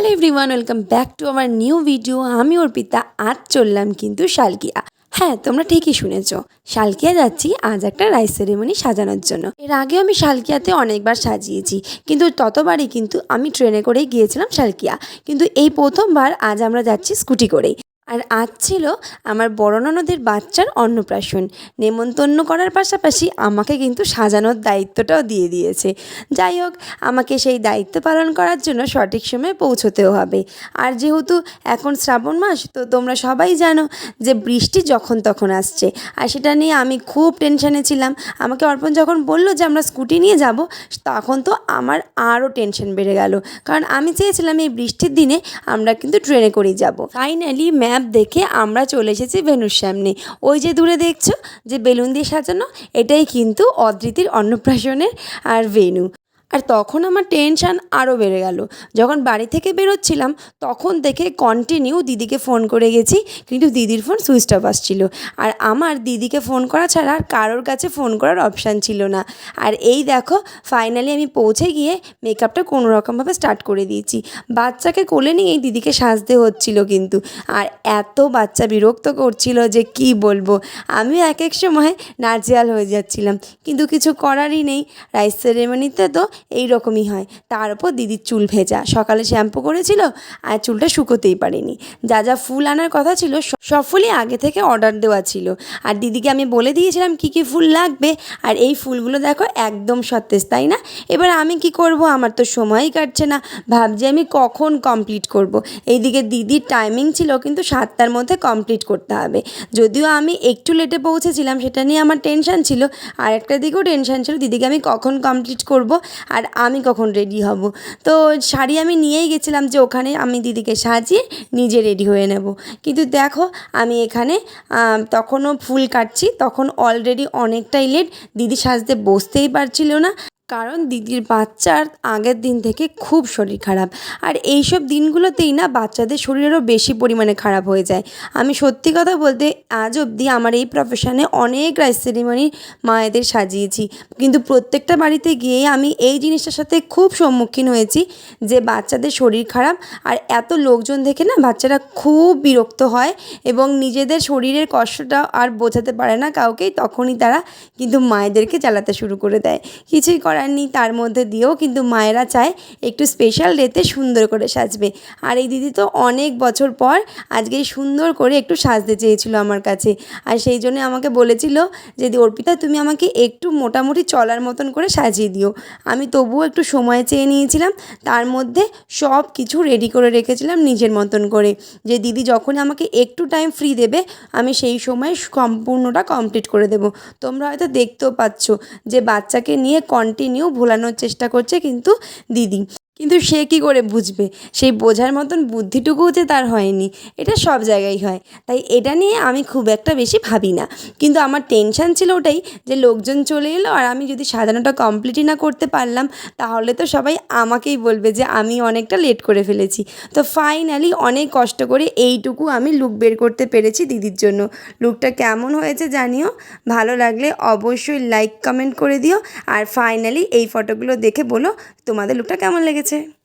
Hello everyone welcome back to আমার new video আমি অর্পিতা, আজ চললাম কিন্তু শালকিয়া। হ্যাঁ তোমরা ঠিকই শুনেছ, শালকিয়া যাচ্ছি আজ একটা রাইস সেরেমনি সাজানোর জন্য। এর আগে আমি শালকিয়াতে অনেকবার সাজিয়েছি, কিন্তু ততবারই কিন্তু আমি ট্রেনে করেই গিয়েছিলাম শালকিয়া। কিন্তু এই প্রথমবার আজ আমরা যাচ্ছি স্কুটি করেই। আর আজ ছিল আমার বড় ননদের বাচ্চার অন্নপ্রাশন। নেমন্তন্ন করার পাশাপাশি আমাকে কিন্তু সাজানোর দায়িত্বটাও দিয়ে দিয়েছে। যাই হোক, আমাকে সেই দায়িত্ব পালন করার জন্য সঠিক সময়ে পৌঁছতেও হবে। আর যেহেতু এখন শ্রাবণ মাস, তো তোমরা সবাই জানো যে বৃষ্টি যখন তখন আসছে। আর সেটা নিয়ে আমি খুব টেনশানে ছিলাম। আমাকে অর্পণ যখন বলল যে আমরা স্কুটি নিয়ে যাব, তখন তো আমার আরও টেনশন বেড়ে গেল। কারণ আমি চেয়েছিলাম এই বৃষ্টির দিনে আমরা কিন্তু ট্রেনে করেই যাব। ফাইনালি ম্যাপ দেখে আমরা চলে এসেছি ভেনুর সামনে। ওই যে দূরে দেখছ, যে বেলুন দিয়ে সাজানো, এটাই কিন্তু অদ্রিতির অন্নপ্রাশনের আর ভেনু আর তখন আমার টেনশান আরও বেড়ে গেল। যখন বাড়ি থেকে বেরোচ্ছিলাম, তখন থেকে কন্টিনিউ দিদিকে ফোন করে গেছি, কিন্তু দিদির ফোন সুইচ অফ আসছিল। আর আমার দিদিকে ফোন করা ছাড়া আর কারোর কাছে ফোন করার অপশান ছিল না। আর এই দেখো ফাইনালি আমি পৌঁছে গিয়ে মেকআপটা কোনো রকমভাবে স্টার্ট করে দিয়েছি। বাচ্চাকে কোলে নিয়েই দিদিকে সাজতে হচ্ছিল কিন্তু। আর এত বাচ্চা বিরক্ত করছিল যে কি বলব? আমি এক এক সময় নার্জিয়াল হয়ে যাচ্ছিলাম। কিন্তু কিছু করারই নেই। রাইস সেরেমনিতে তো এই রকমই হয়। তার উপর দিদির চুল ভেজা। সকালে শ্যাম্পু করেছিল আর চুলটা শুকোতেই পারেনি। যা যা ফুল আনার কথা ছিল সব আগে থেকে অর্ডার দেওয়া ছিল। আর দিদিকে আমি বলে দিয়েছিলাম কী কী ফুল লাগবে। আর এই ফুলগুলো দেখো একদম সতেজ, তাই না? এবার আমি কি করব? আমার তো সময়ই কাটছে না। ভাবছি আমি কখন কমপ্লিট করব। এইদিকে দিদির টাইমিং ছিল কিন্তু সাতটার মধ্যে কমপ্লিট করতে হবে। যদিও আমি একটু লেটে পৌঁছেছিলাম, সেটা নিয়ে আমার টেনশন ছিল। আর একটা দিকেও টেনশন ছিল, দিদিকে আমি কখন কমপ্লিট করব? আর আমি কখন রেডি হব? তো শাড়ি আমি নিয়েই গেছিলাম যে ওখানে আমি দিদিকে সাজিয়ে নিজে রেডি হয়ে নেব। কিন্তু দেখো, আমি এখানে তখনও ফুল কাটছি, তখন অলরেডি অনেকটাই লেট দিদি সাজতে বসতেই পারছিল না। কারণ দিদির বাচ্চার আগের দিন থেকে খুব শরীর খারাপ। আর এই সব দিনগুলোতেই না বাচ্চাদের শরীরেরও বেশি পরিমাণে খারাপ হয়ে যায়। আমি সত্যি কথা বলতে আজ অবধি আমার এই প্রফেশনে অনেক রাইস সেরিমনি মায়েদের সাজিয়েছি। কিন্তু প্রত্যেকটা বাড়িতে গিয়ে আমি এই জিনিসটার সাথে খুব সম্মুখীন হয়েছি যে বাচ্চাদের শরীর খারাপ আর এত লোকজন দেখে না বাচ্চারা খুব বিরক্ত হয় এবং নিজেদের শরীরের কষ্টটা আর বোঝাতে পারে না কাউকেই। তখনই তারা কিন্তু মায়েদেরকে চালাতে শুরু করে দেয়। কিছুই করার নেই তার মধ্যে দিয়েও কিন্তু মায়েরা চায় একটু স্পেশাল ডেতে সুন্দর করে সাজবে। আর এই দিদি তো অনেক বছর পর আজকে সুন্দর করে একটু সাজতে চেয়েছিল আমার কাছে। আর সেই জন্য আমাকে বলেছিল যে অর্পিতা, তুমি আমাকে একটু মোটামুটি চলার মতন করে সাজিয়ে দিও। আমি তবুও একটু সময় চেয়ে নিয়েছিলাম, তার মধ্যে সব কিছু রেডি করে রেখেছিলাম নিজের মতন করে। যে, দিদি, যখন আমাকে একটু টাইম ফ্রি দেবে, আমি সেই সময় সম্পূর্ণটা কমপ্লিট করে দেবো। তোমরা হয়তো দেখতেও পাচ্ছ যে, বাচ্চাকে নিয়ে কন্টিনিউ ভোলানোর চেষ্টা করছে কিন্তু দিদি। কিন্তু সে কী করে বুঝবে? সেই বোঝার মতন বুদ্ধিটুকুও যে তার হয়নি, এটা সব জায়গায় হয়। তাই এটা নিয়ে আমি খুব একটা বেশি ভাবি না। কিন্তু আমার টেনশান ছিল ওটাই যে লোকজন চলে এলো আর আমি যদি সাজানোটা কমপ্লিটই না করতে পারলাম, তাহলে তো সবাই আমাকেই বলবে যে আমি অনেকটা লেট করে ফেলেছি। তো ফাইনালি অনেক কষ্ট করে এইটুকু আমি লুক বের করতে পেরেছি দিদির জন্য। লুকটা কেমন হয়েছে জানিও? ভালো লাগলে অবশ্যই লাইক কমেন্ট করে দিও। আর ফাইনালি এই ফটোগুলো দেখে বলো তোমাদের লুকটা কেমন লেগেছে। tu.